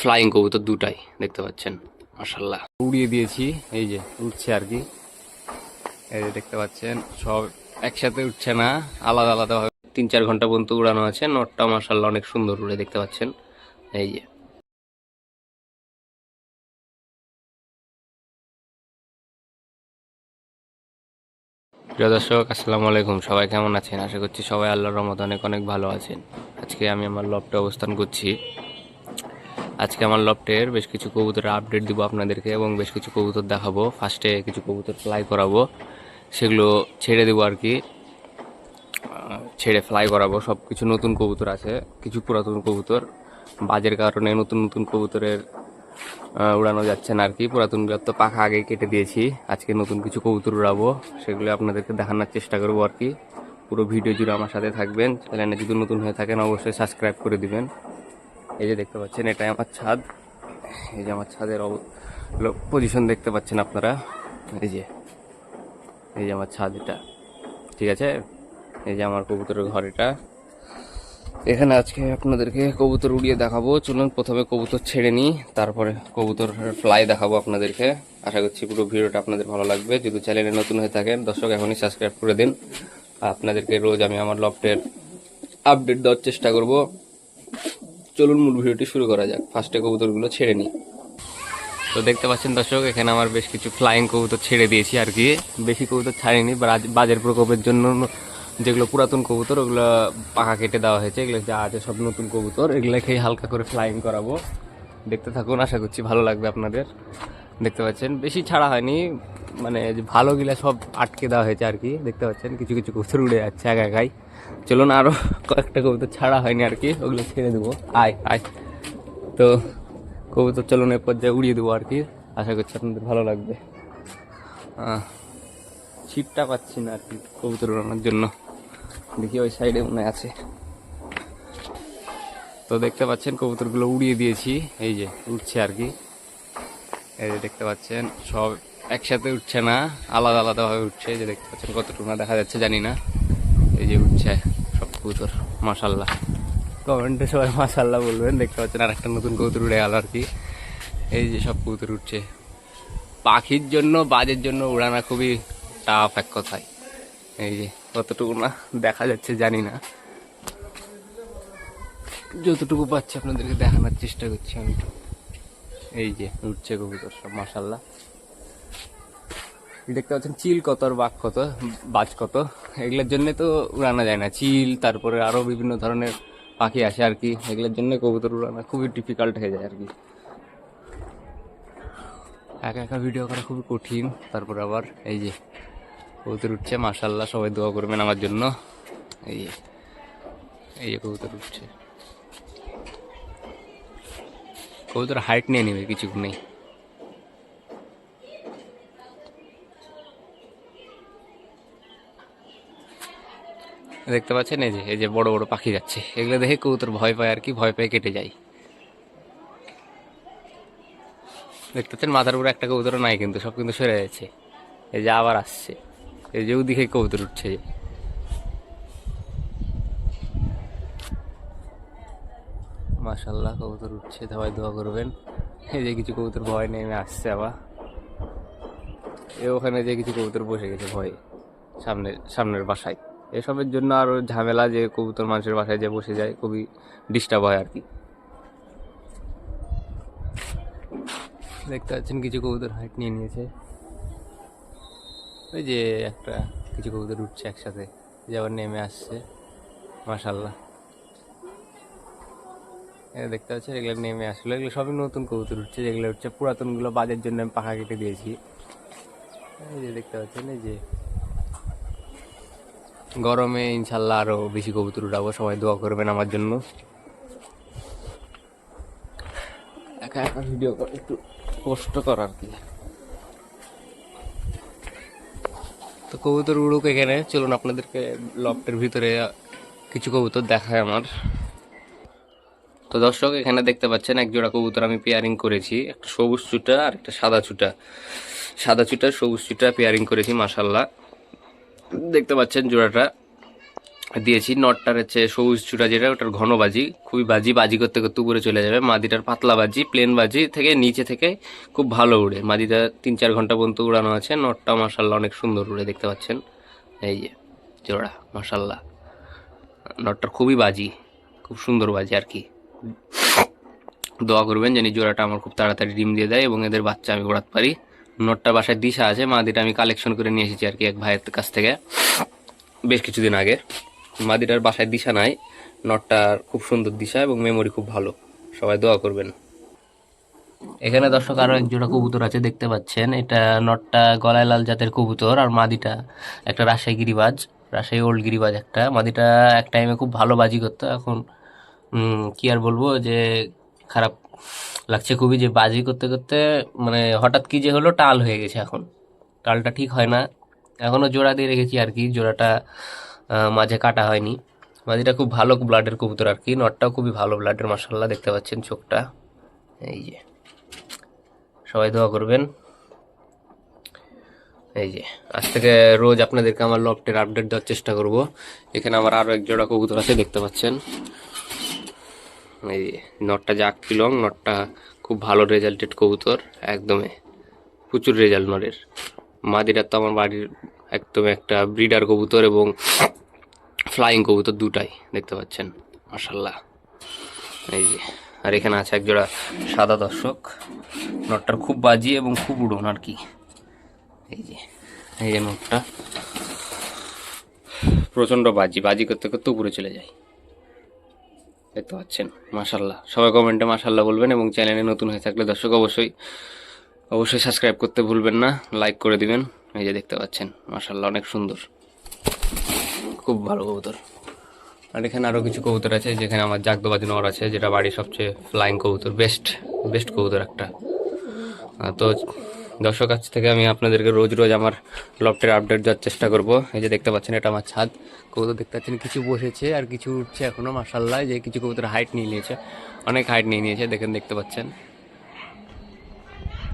Flying কবুতর দুটাই, দেখতে পাচ্ছেন। মাসাল্লাহ উড়িয়ে দিয়েছি, এই যে উঠছে আর কি। এই যে দেখতে পাচ্ছেন, সব একসাথে উঠছে না, আলাদা আলাদা ভাবে তিন চার ঘণ্টা পর্যন্ত উড়ানো আছে, নটটা মাসাল্লাহ অনেক সুন্দর উড়ে, দেখতে পাচ্ছেন। এই যে। প্রিয় দর্শক, আসসালামু আলাইকুম। সবাই কেমন আছেন? আশা করছি সবাই আল্লাহর রহমত অনেক অনেক ভালো আছেন। আজকে আমি আমার লফটে অবস্থান করছি। আজকে আমার লফটের বেশ কিছু কবুতরের আপডেট দিব আপনাদেরকে এবং বেশ কিছু কবুতর দেখাবো। ফার্স্টে কিছু কবুতর ফ্লাই করাবো। সেগুলো ছেড়ে দেবো আর কি। ছেড়ে ফ্লাই করাবো। সব কিছু নতুন কবুতর আছে, কিছু পুরাতন কবুতর। বাজের কারণে নতুন নতুন কবুতরের উড়ানো যাচ্ছে না আর কি। পুরাতনগুলোর তো পাখা আগেই কেটে দিয়েছি। আজকে নতুন কিছু কবুতর উড়াবো। সেগুলো আপনাদেরকে দেখানোর চেষ্টা করব আর কি। পুরো ভিডিও জুড়ে আমার সাথে থাকবেন। চ্যানেলে যদি নতুন হয়ে থাকেন, অবশ্যই সাবস্ক্রাইব করে দিবেন। এই যে দেখতে পাচ্ছেন, এটাই আমার ছাদ। এই যে আমার ছাদের পজিশন দেখতে পাচ্ছেন আপনারা। এই যে এই যে আমার ছাদ এটা। ঠিক আছে? এই যে আমার কবুতরের ঘর এটা। এখানে আজকে আপনাদেরকে কবুতর উড়িয়ে দেখাবো। চলুন, প্রথমে কবুতর ছেড়ে নিই, তারপরে কবুতর ফ্লাই দেখাবো আপনাদেরকে। আশা করছি পুরো ভিডিওটা আপনাদের ভালো লাগবে। যদি চ্যানেলে নতুন হয়ে থাকেন, দর্শক এখনই সাবস্ক্রাইব করে দিন। আপনাদেরকে রোজ আমি আমার লফটের আপডেট দেওয়ার চেষ্টা করব। চলুন মূল ভিডিওটি শুরু করা যাক। ফার্স্টে কবুতরগুলো ছেড়ে নিই। তো দেখতে পাচ্ছেন দর্শক, এখানে আমার বেশ কিছু ফ্লাইং কবুতর ছেড়ে দিয়েছি আর কি। বেশি কবুতর ছাড়িনি বাজ- বাজের প্রকোপের জন্য যেগুলো পুরাতন কবুতর, ওগুলো পাখা কেটে দেওয়া হয়েছে। এগুলো যা আছে সব নতুন কবুতর এগুলো খেয়ে হালকা করে ফ্লাইং করাবো। দেখতে থাকুন, আশা করছি ভালো লাগবে আপনাদের। দেখতে পাচ্ছেন, বেশি ছাড়া হয়নি মানে যে ভালো গিলা সব আটকে দেওয়া হয়েছে আর কি। দেখতে পাচ্ছেন, কিছু কিছু কবুতর উড়ে যাচ্ছে, একা একাই। চলুন আরও কয়েকটা কবুতর ছাড়া হয়নি আর কি, ওগুলো ছেড়ে দেবো। আয় আয়। তো কবুতর চলুন এ পর্যায়ে উড়িয়ে দেবো আর কি, আশা করছি আপনাদের ভালো লাগবে। ছিপটা পাচ্ছি না আর কি কবুতর উড়ানোর জন্য। দেখি ওই সাইডে মনে আছে। তো দেখতে পাচ্ছেন কবুতরগুলো উড়িয়ে দিয়েছি, এই যে উঠছে আর কি। এই যে দেখতে পাচ্ছেন, সব একসাথে উঠছে না, আলাদা আলাদাভাবে উঠছে যে দেখতে পাচ্ছেন কতটুকু না দেখা যাচ্ছে, জানি না। এই যে উঠছে সব কবুতর, মাশাল্লাহ। কমেন্টে সবাই মাশাল্লাহ বলবেন, দেখতে পাচ্ছেন আর একটা নতুন কবুতর উড়ে গেল আর কি। এই যে সব কবুতর উঠছে। পাখির জন্য, বাজের জন্য উড়ানা খুবই টাফ এক কথায়। এই যে কতটুকু না দেখা যাচ্ছে জানি না। যতটুকু পাচ্ছি আপনাদেরকে দেখানোর চেষ্টা করছি আমি। এই যে উঠছে কবুতর সব মাসাল্লাহ দেখতে পাচ্ছেন চিল কত আর বাঘ কত, বাজ কত। এগুলোর জন্য তো উড়ানো যায় না। চিল, তারপরে আরও বিভিন্ন ধরনের পাখি আসে আর কি। এগুলোর জন্য কবুতর উড়ানো খুবই ডিফিকাল্ট হয়ে যায় আর কি। একা একা ভিডিও করা খুবই কঠিন। তারপর আবার এই যে কবুতর উঠছে মাসাল্লাহ সবাই দোয়া করবেন আমার জন্য। এই যে এই যে কবুতর উঠছে। কবুতর হাইট নিয়ে নেবে কিছুক্ষণেই দেখতে পাচ্ছেন? এই যে এই যে বড় বড় পাখি যাচ্ছে। এগুলো দেখে কবুতর ভয় পায় আর কি, ভয় পেয়ে কেটে যায়। দেখতে পাচ্ছেন? মাথার উপরে একটা কবুতর নাই কিন্তু, সব কিন্তু সরে যাচ্ছে। এই যে আবার আসছে। এই যে ওদিকে কবুতর উঠছে। যে। মাশাল্লাহ কবুতর উঠছে। সবাই দোয়া করবেন। এই যে কিছু কবুতর ভয় নেমে আসছে আবার। এ ওখানে যে কিছু কবুতর বসে গেছে ভয়ে সামনের সামনের বাসায়। এসবের জন্য আরও ঝামেলা যে কবুতর মানুষের বাসায় যে বসে যায়, খুবই ডিস্টার্ব হয় আর কি। দেখতে পাচ্ছেন কিছু কবুতর হাইট নিয়ে নিয়েছে। ওই যে একটা কিছু কবুতর উঠছে একসাথে, যে আবার নেমে আসছে। মাশাল্লাহ এটা দেখতে পাচ্ছেন, এগুলো নেমে আসলো। এগুলো সবই নতুন কবুতর উঠছে, যেগুলো উঠছে পুরাতনগুলো বাজের জন্য আমি পাখা কেটে দিয়েছি। এই যে দেখতে পাচ্ছেন, এই যে গরমে ইনশাল্লাহ আরও বেশি কবুতর উঠাবো। সবাই দোয়া করবেন আমার জন্য। একা একা ভিডিও করা একটু কষ্টকর আর কি। তো কবুতর উড়ুক এখানে। চলুন আপনাদেরকে লফটের ভিতরে কিছু কবুতর দেখায় আমার। তো দর্শক, এখানে দেখতে পাচ্ছেন এক জোড়া কবুতর আমি পেয়ারিং করেছি। একটা সবুজ চুটা আর একটা সাদা চুটা। সাদা চুটা, সবুজ চুটা পেয়ারিং করেছি মাসাল্লাহ দেখতে পাচ্ছেন জোড়াটা। দিয়েছি, নটটার হচ্ছে সবুজ চূড়া যেটা, ওটার ঘন বাজি, খুবই বাজি বাজি করতে করতে উপরে চলে যাবে। মাদিটার পাতলা বাজি প্লেন বাজি থেকে নিচে থেকে খুব ভালো উড়ে। মাদিটা তিন চার ঘণ্টা পর্যন্ত উড়ানো আছে। নটটা মাসাল্লাহ অনেক সুন্দর উড়ে, দেখতে পাচ্ছেন? এই যে, জোড়া মাসাল্লাহ নটটার খুবই বাজি, খুব সুন্দর বাজি আর কি। দোয়া করবেন জানি জোড়াটা আমার খুব তাড়াতাড়ি ডিম দিয়ে দেয় এবং এদের বাচ্চা আমি ওড়াতে পারি। নটটার বাসায় দিশা আছে, মাদিটা আমি কালেকশন করে নিয়ে এসেছি আর কি এক ভাইয়ের কাছ থেকে। বেশ কিছুদিন আগে। মাদিটার বাসায় দিশা নাই নটটার খুব সুন্দর দিশা এবং মেমোরি খুব ভালো। সবাই দোয়া করবেন। এখানে দর্শক আরও এক জোড়া কবুতর আছে, দেখতে পাচ্ছেন। এটা নটটা গলায় লাল জাতের কবুতর আর মাদিটা একটা রাজশাহী গিরিবাজ, রাজশাহী ওল্ড গিরিবাজ একটা। মাদিটা এক টাইমে খুব ভালো বাজি করতো। এখন কি আর বলব যে, খারাপ লাগছে খুবই যে বাজি করতে করতে মানে হঠাৎ কি যে হলো, টাল হয়ে গেছে এখন। টালটা ঠিক হয় না। এখনও জোড়া দিয়ে রেখেছি আর কি, জোড়াটা মাঝে কাটা হয়নি। মাদিটা খুব ভালো ব্লাডের কবুতর আর কি নটটাও খুবই ভালো ব্লাডের মাসাল্লাহ দেখতে পাচ্ছেন চোখটা। এই যে, সবাই দোয়া করবেন। এই যে, আজ থেকে রোজ আপনাদেরকে আমার লফটের আপডেট দেওয়ার চেষ্টা করব। এখানে আমার আরও এক জোড়া কবুতর আছে, দেখতে পাচ্ছেন। এই নটটা জাক পিলং নটটা খুব ভালো রেজাল্টেড কবুতর, একদমই প্রচুর রেজাল্ট নরের মাদিরা তো আমার বাড়ির একদম একটা ব্রিডার কবুতর এবং ফ্লাইং কবুতর দুটাই, দেখতে পাচ্ছেন মাসাল্লাহ এই যে, আর এখানে আছে একজোড়া সাদা দর্শক, নটটার খুব বাজি এবং খুব উড়ন আর কি। এই যে এই যে নটটা, প্রচণ্ড বাজি বাজি করতে করতে উপরে চলে যায়। দেখতে পাচ্ছেন মাশাল্লাহ সবাই কমেন্টে মাশাল্লাহ বলবেন এবং চ্যানেলে নতুন হয়ে থাকলে দর্শক অবশ্যই অবশ্যই সাবস্ক্রাইব করতে ভুলবেন না লাইক করে দিবেন। এই যে দেখতে পাচ্ছেন মাশাল্লাহ অনেক সুন্দর। খুব ভালো কবুতর। আর এখানে আরও কিছু কবুতর আছে, যেখানে আমার জাগদবাজি নর আছে, যেটা বাড়ির সবচেয়ে ফ্লাইং কবুতর বেস্ট বেস্ট কবুতর একটা। তো দর্শক কাছ থেকে আমি আপনাদেরকে রোজ রোজ আমার লফটের আপডেট দেওয়ার চেষ্টা করব। এই যে দেখতে পাচ্ছেন, এটা আমার ছাদ। কবুতর দেখতে পাচ্ছেন, কিছু বসেছে আর কিছু উঠছে এখনও মাসাল্লাহ যে কিছু কবুতর হাইট নিয়ে নিয়েছে, অনেক হাইট নিয়ে নিয়েছে, দেখেন, দেখতে পাচ্ছেন।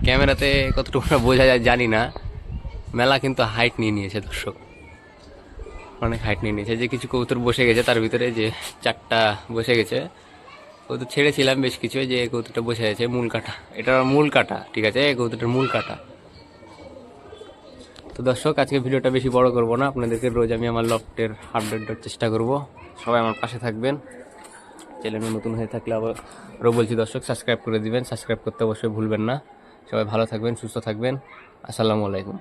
ক্যামেরাতে কতটুকু বোঝা যায়, জানি না। মেলা কিন্তু হাইট নিয়ে নিয়েছে, দর্শক। অনেক হাইট নিয়ে নিয়েছে। যে কিছু কবুতর বসে গেছে, তার ভিতরে যে চারটা বসে গেছে কবুতর ছেড়েছিলাম বেশ কিছু যে কবুতরটা বসে আছে, মূল কাটা। এটা মূল কাটা, ঠিক আছে? এই কবুতরটার মূল কাটা। তো দর্শক, আজকে ভিডিওটা বেশি বড় করব না। আপনাদেরকে রোজ আমি আমার লফটের আপডেট দেওয়ার চেষ্টা করব। সবাই আমার পাশে থাকবেন। চ্যানেলে নতুন হয়ে থাকলে আবার আরও বলছি, দর্শক সাবস্ক্রাইব করে দিবেন। সাবস্ক্রাইব করতে অবশ্যই ভুলবেন না। সবাই ভালো থাকবেন, সুস্থ থাকবেন। আসসালামু আলাইকুম।